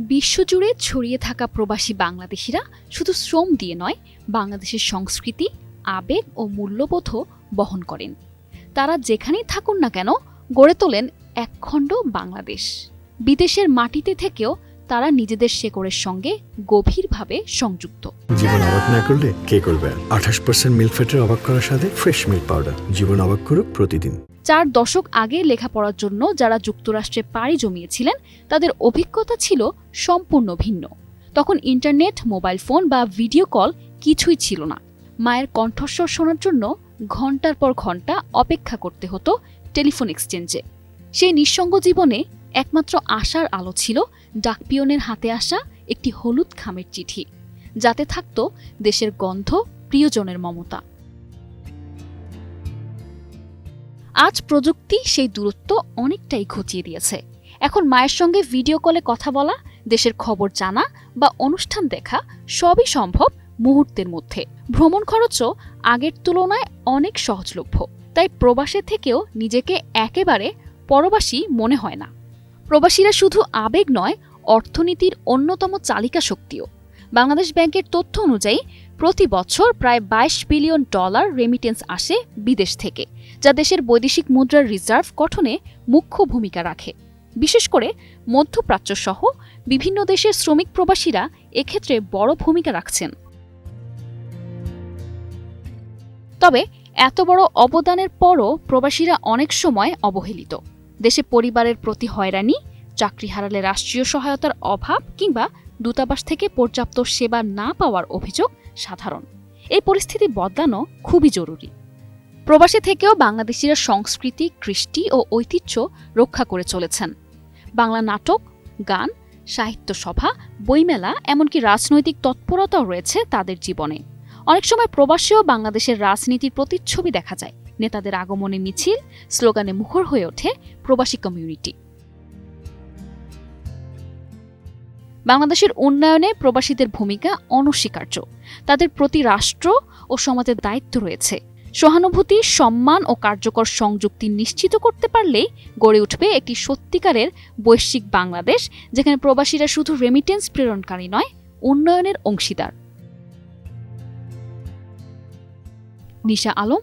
বিশ্বজুড়ে ছড়িয়ে থাকা প্রবাসী বাংলাদেশিরা শুধু শ্রম দিয়ে নয়, বাংলাদেশের সংস্কৃতি, আবেগ ও মূল্যবোধও বহন করেন। তারা যেখানেই থাকুন না কেন, গড়ে তোলেন একখণ্ড বাংলাদেশ। বিদেশের মাটিতে থেকেও তারা নিজেদের শেকড়ের সঙ্গে গভীরভাবে সংযুক্ত। জীবন অবাক না করলে কে করবে আঠাশ পার্সেন্ট মিল্ক ফ্যাটের অবাক করার সাথে ফ্রেশ মিল্ক পাউডার জীবন অবাক করুক প্রতিদিন। চার দশক আগে লেখাপড়ার জন্য যারা যুক্তরাষ্ট্রে পাড়ি জমিয়েছিলেন তাদের অভিজ্ঞতা ছিল সম্পূর্ণ ভিন্ন। তখন ইন্টারনেট মোবাইল ফোন বা ভিডিও কল কিছুই ছিল না। মায়ের কণ্ঠস্বর শোনার জন্য ঘণ্টার পর ঘণ্টা অপেক্ষা করতে হতো টেলিফোন এক্সচেঞ্জে সেই নিঃসঙ্গ জীবনে একমাত্র আশার আলো ছিল ডাকপিয়নের হাতে আসা একটি হলুদ খামের চিঠি। যাতে থাকত দেশের গন্ধ প্রিয়জনের মমতা। আজ প্রযুক্তি সেই দূরত্ব অনেকটাই ঘুচিয়ে দিয়েছে। এখন মায়ের সঙ্গে ভিডিও কলে কথা বলা, দেশের খবর জানা বা অনুষ্ঠান দেখা সবই সম্ভব মুহূর্তের মধ্যে। ভ্রমণ খরচও আগের তুলনায় অনেক সহজলভ্য। তাই প্রবাসে থেকেও নিজেকে একেবারে পরবাসী মনে হয় না। প্রবাসীরা শুধু আবেগ নয়, অর্থনীতির অন্যতম চালিকা শক্তিও। বাংলাদেশ ব্যাংকের তথ্য অনুযায়ী, প্রতি বছর প্রায় বাইশ বিলিয়ন ডলার রেমিটেন্স আসে বিদেশ থেকে, যা দেশের বৈদেশিক মুদ্রার রিজার্ভ গঠনে মুখ্য ভূমিকা রাখে। বিশেষ করে মধ্যপ্রাচ্য সহ বিভিন্ন দেশের শ্রমিক প্রবাসীরা এক্ষেত্রে বড় ভূমিকা রাখছেন। তবে, এত বড় অবদানের পরও প্রবাসীরা অনেক সময় অবহেলিত। দেশে পরিবারের প্রতি হয়রানি, চাকরি হারালে রাষ্ট্রীয় সহায়তার অভাব কিংবা দূতাবাস থেকে পর্যাপ্ত সেবা না পাওয়ার অভিযোগ সাধারণ। এই পরিস্থিতি বদলানো খুবই জরুরি। প্রবাসে থেকেও বাংলাদেশিরা সংস্কৃতি, কৃষ্টি ও ঐতিহ্য রক্ষা করে চলেছেন। বাংলা নাটক, গান, সাহিত্য সভা, বইমেলা এমনকি রাজনৈতিক তৎপরতাও রয়েছে তাদের জীবনে। অনেক সময় প্রবাসেও বাংলাদেশের রাজনীতির প্রতিচ্ছবি দেখা যায়। নেতাদের আগমনে মিছিল, স্লোগানে মুখর হয়ে ওঠে প্রবাসী কমিউনিটি। বাংলাদেশের উন্নয়নে প্রবাসীদের ভূমিকা অনস্বীকার্য। তাদের প্রতি রাষ্ট্র ও সমাজের দায়িত্ব রয়েছে। সহানুভূতি, সম্মান ও কার্যকর সংযুক্তি নিশ্চিত করতে পারলেই গড়ে উঠবে একটি সত্যিকারের বৈশ্বিক বাংলাদেশ, যেখানে প্রবাসীরা শুধু রেমিটেন্স প্রেরণকারী নয়, উন্নয়নের অংশীদার। Nisha Alam